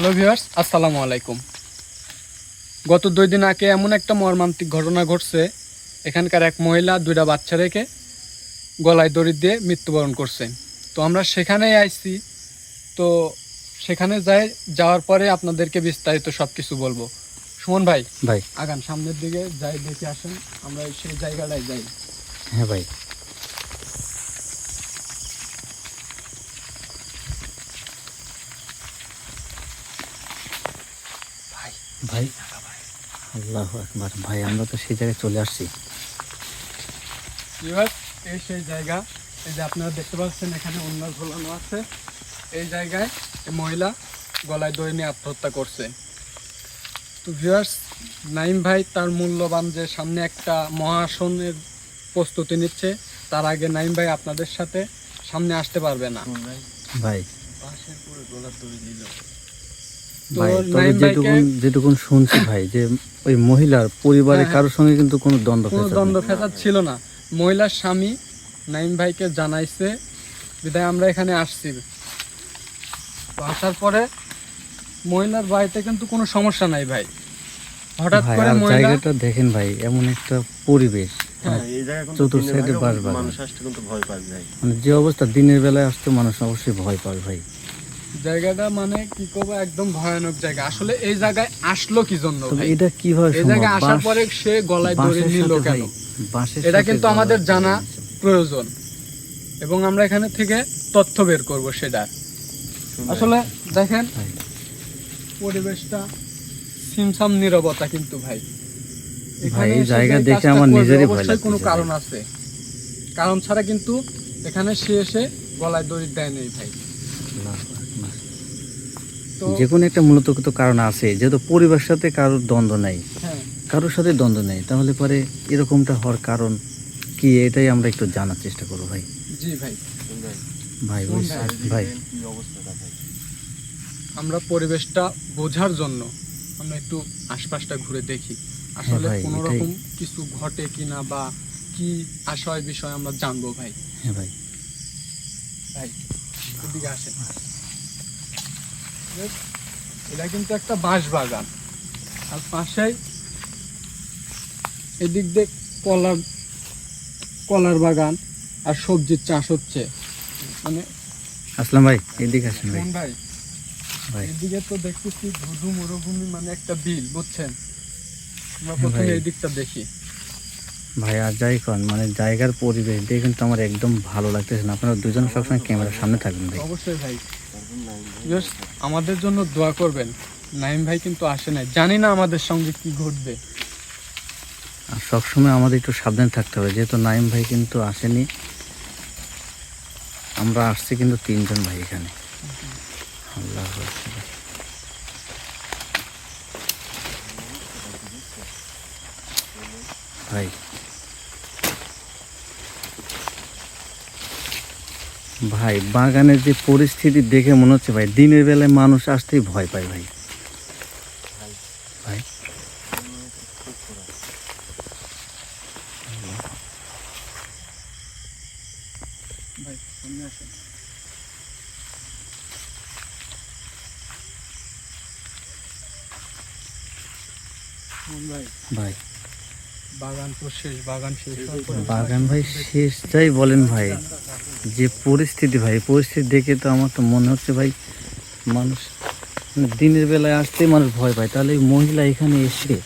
Hello viewers আসসালামু আলাইকুম। গত দুই দিন আগে এমন একটা মর্মান্তিক ঘটনা ঘটছে এখানকার এক মহিলা দুইটা বাচ্চা রেখে গলায় দড়ি দিয়ে মৃত্যুবরণ করছে। তো আমরা সেখানেই আইছি তো সেখানে যাই যাওয়ার পরে আপনাদেরকে বিস্তারিত সব কিছু বলব। সুমন ভাই ভাই। আগান সামনের দিকে যাই দেখে আসেন আমরা সেই জায়গাটায় যাই। হ্যাঁ ভাই। ভাই আল্লাহ একবার ভাই আমরা তো সেই জায়গায় চলে আসছি। এই সেই জায়গা এই যে আপনারা দেখতে পাচ্ছেন এখানে অন্য ঝোলানো আছে। এই জায়গায় এই মহিলা গলায় দড়ি নিয়ে আত্মহত্যা করছে। তো ভিউয়ার্স নাইম ভাই তার মূল্যবান যে সামনে একটা মহাসনের প্রস্তুতি নিচ্ছে তার আগে নাইম ভাই আপনাদের সাথে সামনে আসতে পারবে না। ভাই তো ভাই তবে যেটুকুন যেটুকুন শুনছি ভাই যে ওই মহিলার পরিবারের হ্যাঁ, কারোর সঙ্গে কিন্তু কোনো দ্বন্দ্ব কোনো দ্বন্দ্ব ফেসাদ ছিল না। মহিলার স্বামী নাইম ভাইকে জানাইছে বিদায় আমরা এখানে আসছি। তো আসার পরে মহিলার বাড়িতে কিন্তু কোনো সমস্যা নাই ভাই। হঠাৎ করে জায়গাটা দেখেন ভাই এমন একটা পরিবেশ হ্যাঁ, সাইডে আসতে কিন্তু ভয় মানে যে অবস্থা দিনের বেলায় আসতে মানুষ অবশ্যই ভয় পাবে ভাই। জায়গাটা মানে কি করব একদম ভয়ানক জায়গা। আসলে এই জায়গায় আসলো কি জন্য এটা কীভাবে এই জায়গায় আসার পরে সে গলায় দড়ি নিল কেন? এটা কিন্তু আমাদের জানা প্রয়োজন। এবং আমরা এখানে থেকে তথ্য বের করব সেটা। আসলে দেখেন পরিবেশটা সিমসাম নিরবতা কিন্তু ভাই। ভাই, এই জায়গা দেখে আমার নিজেরই ভয় অবশ্যই কোনো কারণ আছে। কারণ ছাড়া কিন্তু এখানে সে এসে গলায় দড়ি দেয় নেই ভাই। তো যে কোনো একটা মূলত তো কারণ আছে যেহেতু পরিবারের সাথে কারোর দ্বন্দ্ব নাই হ্যাঁ। কারোর সাথে দ্বন্দ্ব নেই তাহলে পরে এরকমটা হওয়ার কারণ কি এটাই আমরা একটু জানার চেষ্টা করব ভাই। জি ভাই। ভাই আমরা পরিবেশটা বোঝার জন্য আমরা একটু আশপাশটা ঘুরে দেখি। আসলে ভাই, কোনো রকম কিছু ঘটে কিনা বা কি আশয় বিষয় আমরা জানব ভাই। হ্যাঁ ভাই। ভাই এদিকে আসেন। এটা কিন্তু একটা বাঁশ বাগান। আর পাশেই এদিক দিয়ে কলার কলার বাগান আর সবজির চাষ হচ্ছে। মানে আসলাম ভাই এদিকে আসেন ভাই। ভাই ভাই। এদিকে তো দেখতেছি ধুধু মরুভূমি মানে একটা বিল বুঝছেন? আমরা হ্যাঁ প্রথমে। এই দিকটা দেখি। ভাই আর যাই কন মানে জায়গার পরিবেশ দিয়ে কিন্তু আমার একদম ভালো লাগতেছে না। আপনারা দুজন সবসময় ক্যামেরার সামনে থাকবেন ভাই। অবশ্যই ভাই। আমাদের জন্য দোয়া করবেন। নাইম ভাই কিন্তু আসে নাই। জানি না আমাদের সঙ্গে কি ঘটবে। আর সবসময় আমাদের একটু সাবধানে থাকতে হবে। যেহেতু নাইম ভাই কিন্তু আসেনি, আমরা আসছি কিন্তু তিনজন ভাই এখানে। আল্লাহ ভাই ভাই বাগানের যে পরিস্থিতি দেখে মনে হচ্ছে ভাই দিনের বেলায় মানুষ আসতেই ভয় পায় ভাই। ভাই। ভাই। বাগান তো শেষ বাগান শেষ বাগান ভাই শেষটাই বলেন ভাই। যে পরিস্থিতি ভাই পরিস্থিতি দেখে তো আমার তো মনে হচ্ছে ভাই মানুষ মানে দিনের বেলায় আসতেই মানুষ ভয় পায়। তাহলে এই মহিলা এখানে এসে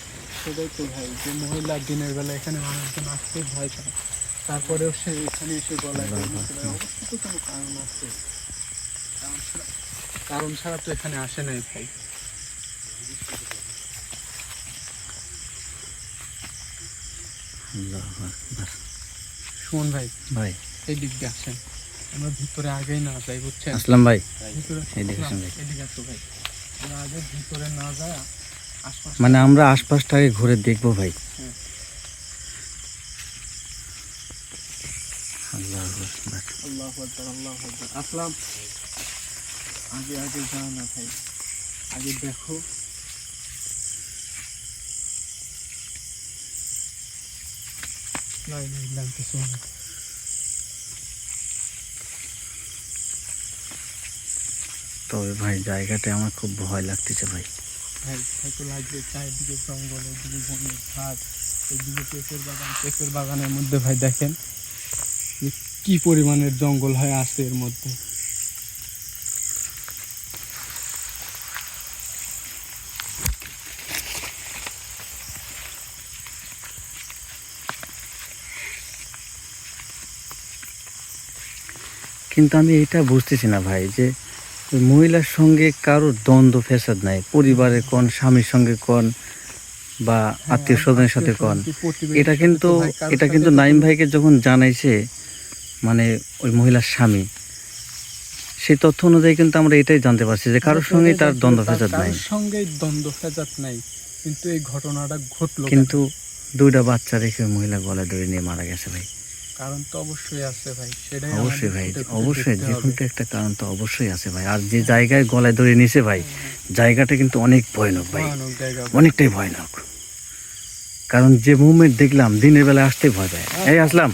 সেটাই তো ভাই যে মহিলা দিনের বেলা এখানে মানুষজন আসতে ভয় পায় তারপরেও সে এখানে এসে গলায়। অবশ্যই তো কোনো কারণ আছে। কারণ ছাড়া- তো এখানে আসে নাই ভাই। সুমন ভাই। ভাই। এই দিক দিয়ে আসেন। আমরা ভিতরে আগেই না যাই বুঝছেন? আসলাম ভাই। আগে ভিতরে না যায় মানে আমরা আশপাশটাকে ঘুরে দেখব ভাই। হ্যাঁ। আসলাম। আগে আগে যাও না ভাই। আগে দেখো। না কিছু না। তবে ভাই জায়গাটা আমার খুব ভয় লাগতেছে ভাই। ভাই লাগবে চারিদিকে জঙ্গল এদিকে বনের ঘাট এদিকে পেঁপের বাগান। পেঁপের বাগানের মধ্যে ভাই দেখেন যে কি পরিমাণের জঙ্গল হয় আছে এর মধ্যে। কিন্তু আমি এটা বুঝতেছি না ভাই যে মহিলার সঙ্গে কারোর দ্বন্দ্ব ফেসাদ নাই। পরিবারের কোন স্বামীর সঙ্গে কোন বা আত্মীয় স্বজনের সাথে কোন। এটা কিন্তু এটা কিন্তু নাইম ভাইকে যখন জানাইছে মানে ওই মহিলার স্বামী সেই তথ্য অনুযায়ী কিন্তু আমরা এটাই জানতে পারছি যে কারোর সঙ্গে তার দ্বন্দ্ব ফেসাদ নাই। সঙ্গে দ্বন্দ্ব ফেজাত নাই। কিন্তু এই ঘটনাটা ঘটলো কিন্তু দুইটা বাচ্চা রেখে মহিলা গলায় দড়ি নিয়ে মারা গেছে ভাই। কারণ তো অবশ্যই আছে ভাই সেটাই অবশ্যই ভাই যে। কোনো একটা কারণ তো অবশ্যই আছে ভাই। আর যে জায়গায় গলায় দড়ি নিছে ভাই জায়গাটা কিন্তু অনেক ভয়ানক ভাই। অনেকটাই ভয়ানক। কারণ যে মুভমেন্ট দেখলাম দিনের বেলা আসতে ভয় পায়। এই আসলাম।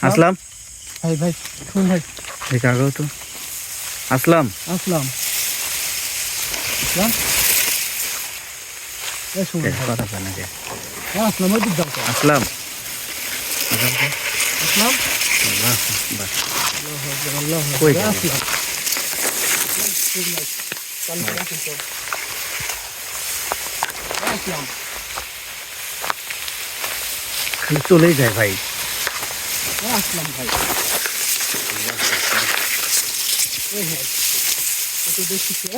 আসলাম? ভাই ভাই। শুন ভাই তো। আসলাম। আসলাম। আসলাম? আসলাম। আসলাম। খালি চলেই যায় ভাই আসলাম ভাই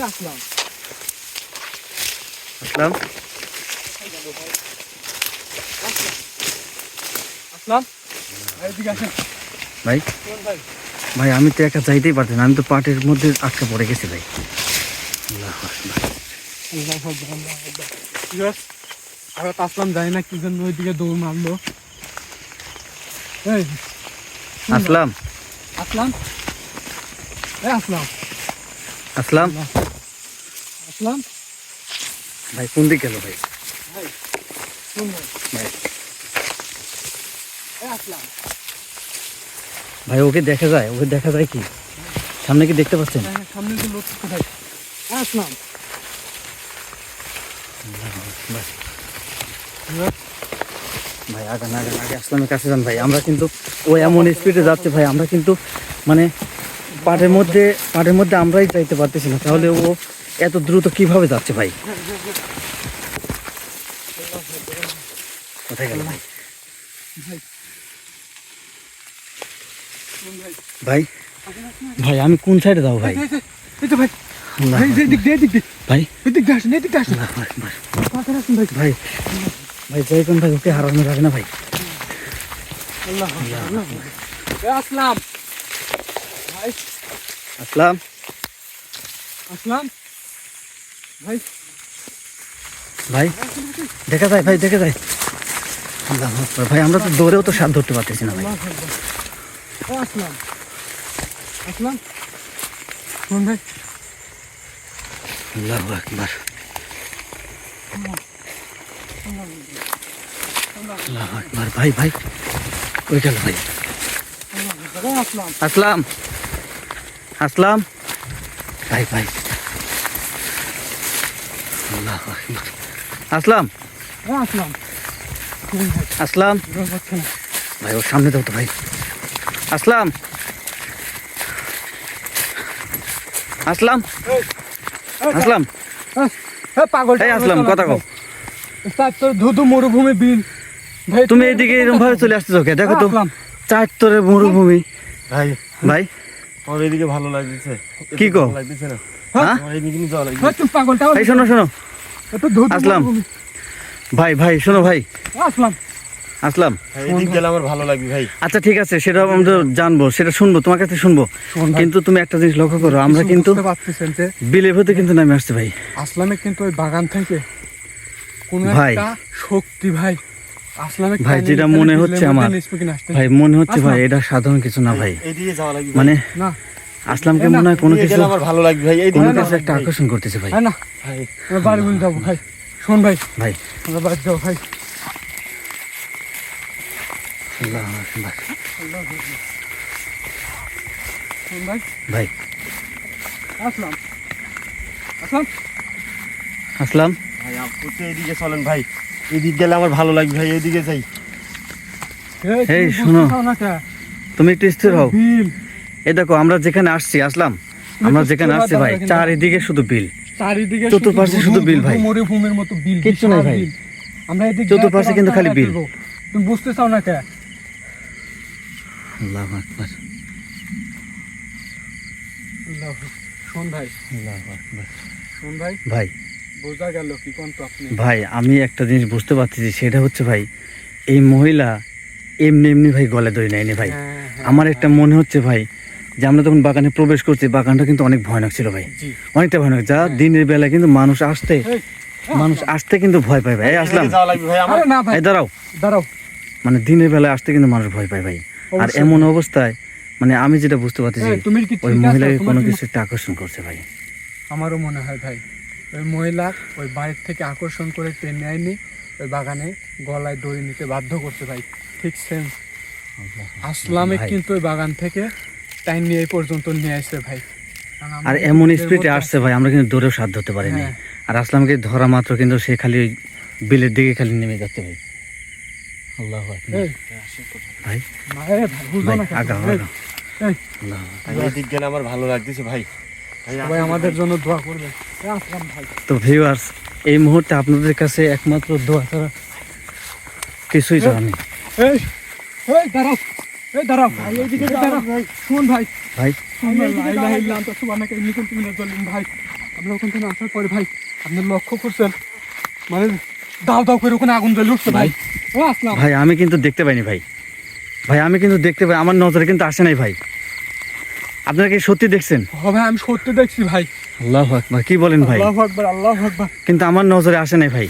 আসলাম আসলাম আসলাম। ভাই? ভাই আমি তো একা যাইতেই পারতেন আমি তো পাটের মধ্যে আটকে পড়ে গেছি ভাই? হঠাৎ আসলাম জানি না কি জন্য ওইদিকে দৌড় মারলো? আসলাম। আসলাম? আসলাম। আসলাম। আসলাম? ভাই কোন দিক গেল ভাই? ভাই ভাই। ভাই ওকে দেখা যায়? ওকে দেখা যায় কি? সামনে কি দেখতে পাচ্ছেন? হ্যাঁ, সামনে যে লোক কোথায়? আসলাম। ভাই আছে? ভাই আগে আসলামের কাছে যান ভাই। আমরা কিন্তু ও এমন স্পিডে যাচ্ছে ভাই। আমরা কিন্তু মানে পাটের মধ্যে পাটের মধ্যে আমরাই যাইতে পারতেছি না। তাহলে ও এত দ্রুত কীভাবে যাচ্ছে ভাই? কোথায় গেল ভাই? ভাই ভাই ভাই আমি কোন সাইডে যাব ভাই? এই, তো ভাই ভাই এই দিক দিয়ে দিক দিয়ে। ভাই। এই দিক দিয়ে আসেন এই দিক দিয়ে আসেন। ভাই ভাই। ভাই। যাই কোন ভাই ওকে হারানো যাবে না ভাই। আল্লাহ আসলাম। ভাই। আসলাম। আসলাম। ভাই। ভাই দেখা যায় ভাই দেখা যায়। আল্লাহ ভাই আমরা তো দৌড়েও তো সাথ ধরতে পারতেছি না ভাই। আসলাম। আসলাম। শুন ভাই? আল্লাহ আকবার। আল্লাহ আকবার। ভাই ভাই ওই গেল ভাই? আসলাম। আসলাম। আসলাম। ভাই ভাই। আল্লাহ আকবার। আসলাম। আসলাম। আসলাম। ভাই ওর সামনে দাও তো ভাই। আসলাম। আসলাম। আসলাম। পাগল আসলাম কথা কও। তোর ধুধু মরুভূমি বিল। ভাই তুমি এদিকে এরকম ভাবে চলে আসতেছো কে দেখো তো চার তোরে মরুভূমি। ভাই ভাই। আমার এদিকে ভালো লাগতেছে কি কও? ভালো লাগতেছে না। হ্যাঁ? এই শোনো শোনো। আসলাম। ভাই ভাই শোনো ভাই। আসলাম। আসলাম? এদিক গেলে আমার ভালো লাগবে ভাই। আচ্ছা ঠিক আছে সেটা আমরা জানব সেটা শুনব তোমার কাছে শুনব। কিন্তু তুমি একটা জিনিস লক্ষ্য করো আমরা কিন্তু বুঝতে বিলের ভেতরে কিন্তু নামে আসছে ভাই। আসলামে কিন্তু ওই বাগান থেকে কোন ভাই। শক্তি ভাই। ভাই, যেটা মনে হচ্ছে আমার। ভাই মনে হচ্ছে ভাই এটা সাধারণ কিছু না ভাই। মানে আসলামকে মনে হয় কোনো কিছু আমার ভালো লাগবে ভাই। কোনো কিছু একটা আকর্ষণ করতেছে ভাই। না ভাই। বাড়ি বলে যাব ভাই। শোন ভাই। ভাই। আমরা বাড়ি যাব ভাই। ভাই। আসলাম। আসলাম। আসলাম। ভাই আপনি তো চলেন ভাই। এদিক গেলে আমার ভালো লাগবে ভাই এইদিকে যাই। এই, শোনো। তুমি একটু স্থির হও। এই দেখো আমরা যেখানে আসছি আসলাম। আমরা যেখানে আসছি ভাই চারিদিকে শুধু বিল। চারিদিকে চতুর্পাশে শুধু বিল ভাই। মরুভূমির মতো বিল কিচ্ছু নাই ভাই। আমরা এদিকে চতুর্পাশে কিন্তু খালি বিল। তুমি বুঝতে চাও না কে? আল্লাহু আকবার। ভাই। ভাই। আমি একটা জিনিস বুঝতে পারতেছি সেটা হচ্ছে ভাই এই মহিলা এমনি এমনি ভাই গলে ধরে নেয়নি ভাই। হ্যাঁ, হ্যাঁ, আমার একটা মনে হচ্ছে ভাই যে আমরা তখন বাগানে প্রবেশ করছি বাগানটা কিন্তু অনেক ভয়ানক ছিল ভাই। অনেকটা ভয়ানক যা দিনের বেলা কিন্তু মানুষ আসতে মানুষ আসতে কিন্তু ভয় পায় ভাই। আসলাম। দাঁড়াও দাঁড়াও। মানে দিনের বেলায় আসতে কিন্তু মানুষ ভয় পায় ভাই। আর এমন অবস্থায় মানে আমি যেটা বুঝতে পারতেছি ওই মহিলাকে কোনো কিছু একটা আকর্ষণ করছে ভাই। আমারও মনে হয় ভাই ওই মহিলা ওই বাইরে থেকে আকর্ষণ করে টেনে আইনি ওই বাগানে গলায় দড়ি নিতে বাধ্য করছে ভাই ঠিক সেম আসলামে কিন্তু ওই বাগান থেকে টাইম নিয়ে এই পর্যন্ত নিয়ে আসছে ভাই। আর এমন স্পিডে আসছে ভাই আমরা কিন্তু দৌড়েও সাধ্য ধরতে পারিনি। হ্যাঁ। আর আসলামকে ধরা মাত্র কিন্তু সে খালি ওই বিলের দিকে খালি নেমে যাচ্ছে ভাই। আল্লাহ এই, ভাই এদিক গেলে আমার ভালো লাগতেছে ভাই। ভাই আমাদের জন্য দোয়া করবে তো ভিউয়ার্স মুহূর্তে আপনাদের কাছে একমাত্র দোয়া ছাড়া কিছুই চাওয়া নেই দাঁড়াও। দাঁড়াও ভাই এইদিকে দাঁড়াও ভাই। শুন ভাই। আমরা ওখান থেকে আসার পরে আপনি লক্ষ্য করছেন মানে দাও দাও করে ওখানে আগুন জ্বলে উঠছে ভাই ভাই আমি কিন্তু দেখতে পাইনি ভাই। ভাই আমি কিন্তু দেখতে পাই আমার নজরে কিন্তু আসে নাই ভাই। আপনারা কি সত্যি দেখছেন? হবে আমি সত্যি দেখছি ভাই। আল্লাহ আকবার কি বলেন ভাই? আল্লাহু আকবার আল্লাহু আকবার। কিন্তু আমার নজরে আসে নাই ভাই।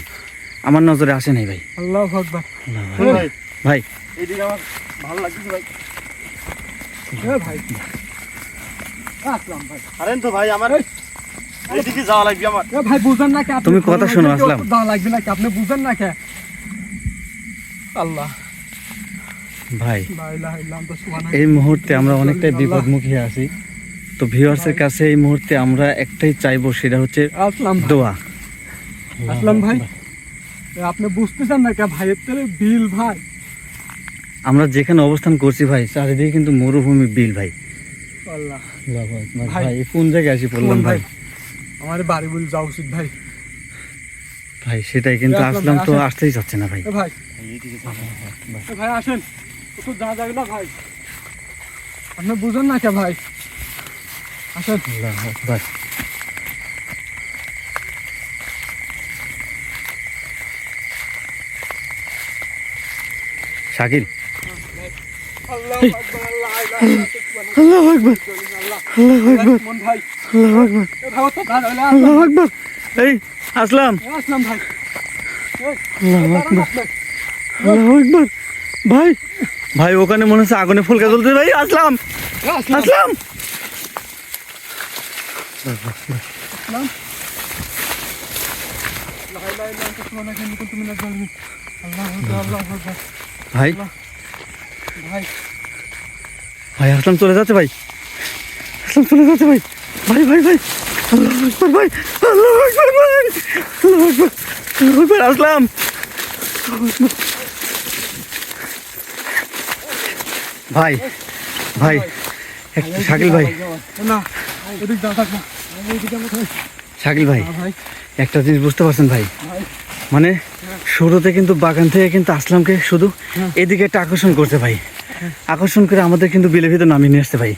আমার নজরে আসে নাই ভাই। আল্লাহু আকবার। ভাই ভাই। এইদিকে আমার ভালো লাগতেছে ভাই। ভাই। আসলাম ভাই। আরেন তো ভাই আমার এই। এইদিকে যাওয়া লাগবে আমার। ভাই বুঝেন না কি তুমি কথা শোনো, আসলাম। দাও লাগবে না কি? আপনি বুঝেন না কে? আল্লাহ ভাই এই মুহূর্তে আমরা অনেকটাই বিপদমুখী আছি। তো ভিউয়ার্সের কাছে এই মুহূর্তে আমরা একটাই চাইব সেটা হচ্ছে আসলাম দোয়া। আসলাম ভাই। আপনি বুঝতেছেন না কে ভাইয়ের তেলে বিল ভাই। আমরা যেখানে অবস্থান করছি ভাই চারিদিকে কিন্তু মরুভূমি বিল ভাই। আল্লাহ। ভাই কোন জায়গায় আসি পড়লাম ভাই? ভাই? আমার বাড়ি বলে যাওয়া উচিত ভাই। ভাই সেটাই কিন্তু আসলাম তো আসতেই চাচ্ছে না ভাই। ভাই। আসেন। একটু যা যাবে না ভাই। আপনি বুঝেন না কে ভাই। আসেন। শাকিল। আল্লাহু আকবার, আল্লাহ, আকবার ভাই। আল্লাহু আকবার। আল্লাহু আকবার। এই। আসলাম। আসলাম ভাই। ভাই ভাই ওখানে মনে হচ্ছে আগুনে ফুলকা জ্বলছে ভাই আসলাম। আসলাম। আসলাম। ভাই। ভাই আসলাম চলে যাচ্ছে ভাই। আসলাম চলে যাচ্ছে ভাই। ভাই ভাই ভাই। আসলাম ভাই ভাই শাকিল ভাই। শাকিল ভাই একটা জিনিস বুঝতে পারছেন ভাই মানে শুরুতে কিন্তু বাগান থেকে কিন্তু আসলামকে শুধু। এদিকে একটা আকর্ষণ করছে ভাই আকর্ষণ করে আমাদের কিন্তু বিলে ভিতর নামিয়ে নিয়ে আসছে ভাই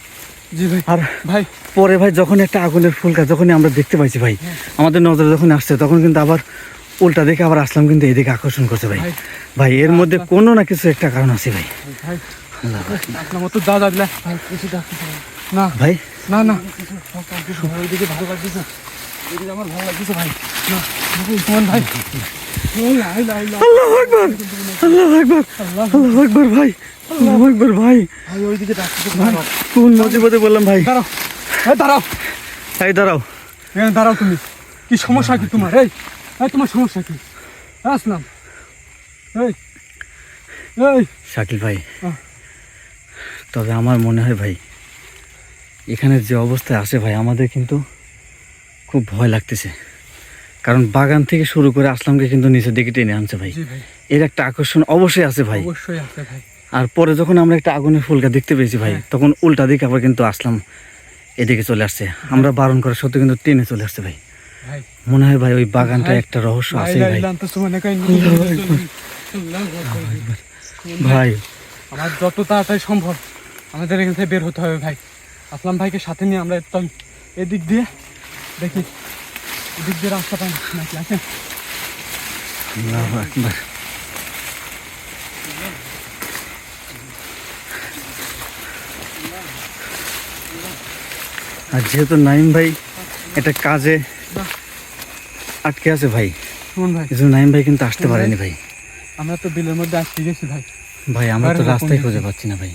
জি ভাই আর ভাই পরে ভাই যখন একটা আগুনের ফুলকা যখনই আমরা দেখতে পাইছি ভাই আমাদের নজরে যখন আসছে তখন কিন্তু আবার উল্টা দেখে আবার আসলাম কিন্তু এদিকে আকর্ষণ করছে ভাই। ভাই। এর মধ্যে কোনো না কিছু একটা কারণ আছে ভাই। না ভাই? না না। ওইদিকে ভালো লাগতেছে আমার ভালো লাগতেছে ভাই। ভাই। আল্লাহ আকবার। আল্লাহ আকবার। আল্লাহ আল্লাহ ভাই। আল্লাহ আকবার ভাই। ভাই ওইদিকে কোন মুসিবতে বললাম ভাই? দাঁড়াও। এই দাঁড়াও। এই দাঁড়াও তুমি। কি সমস্যা কি তোমার? এই তোমার সমস্যা কি? আসলাম। এই এই। শাকিল ভাই। তবে আমার মনে হয় ভাই এখানে যে অবস্থায় আসে ভাই আমাদের কিন্তু খুব ভয় লাগতেছে। কারণ বাগান থেকে শুরু করে আসলামকে কিন্তু নিচের দিকে টেনে আনছে ভাই। এর একটা আকর্ষণ অবশ্যই আছে ভাই। অবশ্যই আছে ভাই। আর পরে যখন আমরা একটা আগুনের ফুলকা দেখতে পেয়েছি ভাই হ্যাঁ। তখন উল্টা দিকে আবার কিন্তু আসলাম। এদিকে চলে আসছে। আমরা বারণ করা সত্যি কিন্তু টেনে চলে আসছে ভাই। মনে হয় ভাই ওই বাগানটা একটা রহস্য আছে ভাই ভাই। আমার যত তাড়াতাড়ি সম্ভব আমাদের এখান থেকে বের হতে হবে ভাই। আসলাম ভাইকে সাথে নিয়ে আমরা একদম এদিক দিয়ে দেখি। এদিক দিয়ে রাস্তা পাই নাকি আছে? আর যেহেতু নাইম ভাই এটা কাজে আটকে আছে ভাই। ভাই। নাইম ভাই কিন্তু আসতে পারেনি ভাই আমরা তো বিলের মধ্যে আসতে গেছি ভাই। ভাই আমরা তো রাস্তায় খুঁজে পাচ্ছি না ভাই।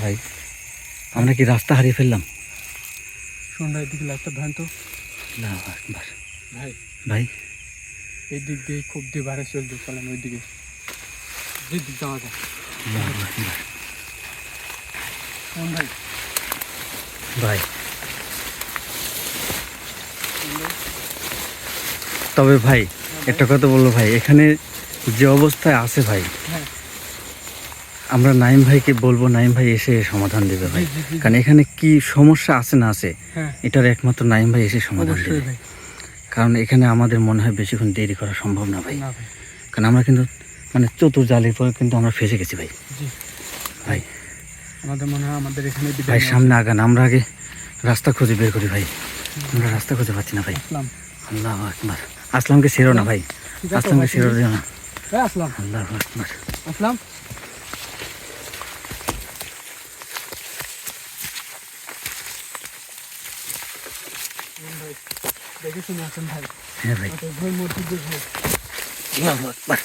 ভাই আমরা কি রাস্তা হারিয়ে ফেললাম? শুনুন ভাই এদিকে লাইটটা ধরেন তো। ভাই। ভাই। এই দিক দিয়ে খুব দিয়ে বাইরে চলবে চলেন ওই দিকে যে দিক যাওয়া যায় ভাই? ভাই। তবে ভাই একটা কথা বলব ভাই এখানে যে অবস্থায় আছে ভাই হ্যাঁ। আমরা নাইম ভাইকে বলব নাইম ভাই এসে সমাধান দেবে ভাই। কারণ এখানে কি সমস্যা আছে না আছে হ্যাঁ। এটার একমাত্র নাইম ভাই এসে সমাধান দেবে। কারণ এখানে আমাদের মনে হয় বেশিক্ষণ দেরি করা সম্ভব না ভাই। কারণ আমরা কিন্তু মানে চতুর জালের পরে কিন্তু আমরা ফেসে গেছি ভাই। ভাই। আমাদের মনে হয় আমাদের এখানে ভাই সামনে আগান আমরা আগে রাস্তা খুঁজে বের করি ভাই। আমরা রাস্তা খুঁজে পাচ্ছি না ভাই। আসলাম। আল্লাহ আকবার। আসলামকে ছেড়ো না ভাই। ঠিক আছে আসলামকে ছেড়ো দিও না। আসলাম। আল্লাহ আকবার। আসলাম। ভাই দেখে শুনে আসেন ভাই। হ্যাঁ ভাই। আমাদের মসজিদ ভাই আল্লাহু আকবার।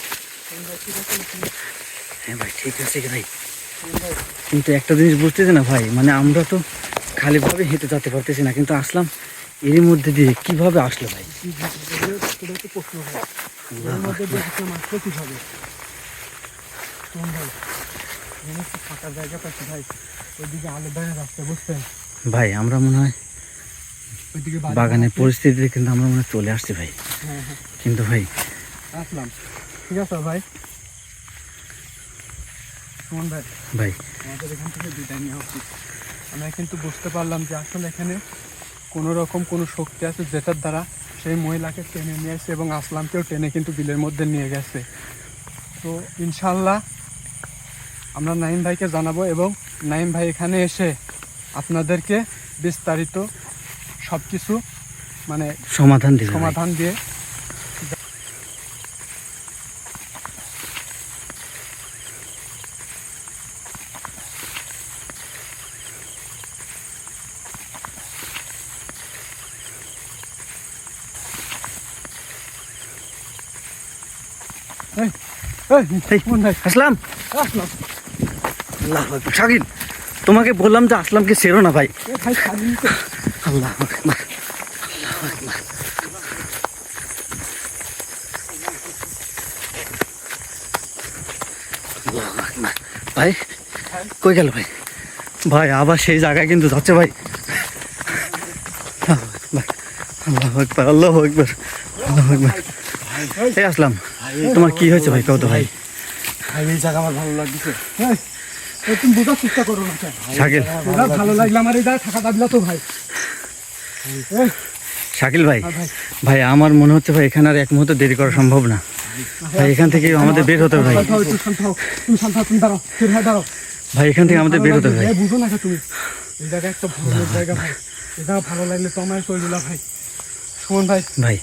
ঠিক আছে। হ্যাঁ ভাই ঠিক আছে ভাই, কিন্তু একটা জিনিস বুঝতেছি না ভাই মানে আমরা তো খালিভাবে হেঁটে যেতে পারতেছি না কিন্তু আসলাম এরই মধ্যে দিয়ে কীভাবে আসলো ভাই? ভাই আমরা মনে হয় বাগানের। পরিস্থিতিতে কিন্তু আমরা মনে হয় চলে আসছি ভাই। হ্যাঁ হ্যাঁ। কিন্তু ভাই আসলাম। ঠিক আছে ভাই। সুমন ভাই। ভাই। আমাদের এখান থেকে বিদায় নেওয়া উচিত। আমরা কিন্তু বুঝতে পারলাম যে আসলে এখানে কোনো রকম কোনো শক্তি আছে যেটার দ্বারা সেই মহিলাকে টেনে নিয়ে এবং আসলামকেও টেনে কিন্তু বিলের মধ্যে নিয়ে গেছে। তো ইনশাল্লাহ আমরা নাইম ভাইকে জানাব এবং নাইম ভাই এখানে এসে আপনাদেরকে বিস্তারিত সব কিছু মানে সমাধান সমাধান দিয়ে আসলাম। আল্লাহ শাকিল তোমাকে বললাম যে আসলামকে সেরো না ভাই? ভাই, আল্লাহ। ভাই কই গেল ভাই? ভাই আবার সেই জায়গায় কিন্তু যাচ্ছে ভাই। আল্লাহ আল্লাহ আল্লাহ এই আসলাম। তোমার কি হয়েছে ভাই? কত ভাই। ভাই এই জায়গা আমার ভালো লাগছে। তুমি বোঝার চেষ্টা করো না শাকিল। ভালো লাগলে আমার এই জায়গায় থাকা দাবিলা তো ভাই। শাকিল ভাই হ্যাঁ ভাই। ভাই আমার মনে হচ্ছে ভাই এখানে আর এক মুহূর্ত দেরি করা সম্ভব না। ভাই এখান থেকে আমাদের বের হতে হবে ভাই। তুমি তুমি দাঁড়াও ফির হ্যাঁ দাঁড়াও। ভাই এখান থেকে আমাদের বের হতে হবে ভাই। এই, বুঝো না কে তুমি? এই জায়গা একটা ভালো জায়গা ভাই। এই জায়গা ভালো লাগলে তো আমার চলে ভাই। সুমন ভাই ভাই।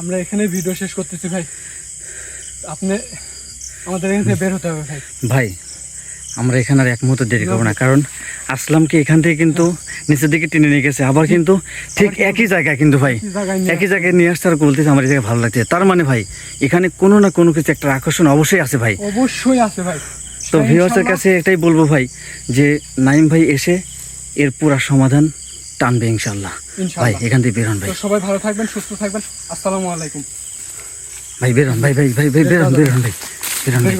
আমরা এখানে ভিডিও শেষ করতেছি ভাই। আপনি আমাদের এখান থেকে বের হতে হবে ভাই। ভাই আমরা এখানে আর এক মুহূর্ত দেরি করব না কারণ আসলামকে এখান থেকে কিন্তু নিচের দিকে টেনে নিয়ে গেছে। আবার কিন্তু ঠিক একই জায়গায় কিন্তু ভাই একই জায়গায় নিয়ে আসতে আর বলতেছে আমার এই জায়গায় ভালো লাগছে। তার মানে ভাই এখানে কোনো না কোনো কিছু একটা আকর্ষণ অবশ্যই আছে ভাই। অবশ্যই আছে ভাই। তো তাই ভিউয়ার্সের কাছে এটাই বলব ভাই যে নাইম ভাই এসে এর পুরা সমাধান টানবে ইনশাল্লাহ। ভাই এখান থেকে বেরোন ভাই। সবাই ভালো থাকবেন সুস্থ থাকবেন। আসসালামু আলাইকুম। ভাই বেরোন ভাই ভাই ভাই ভাই বেরোন বেরোন ভাই বেরোন ভাই।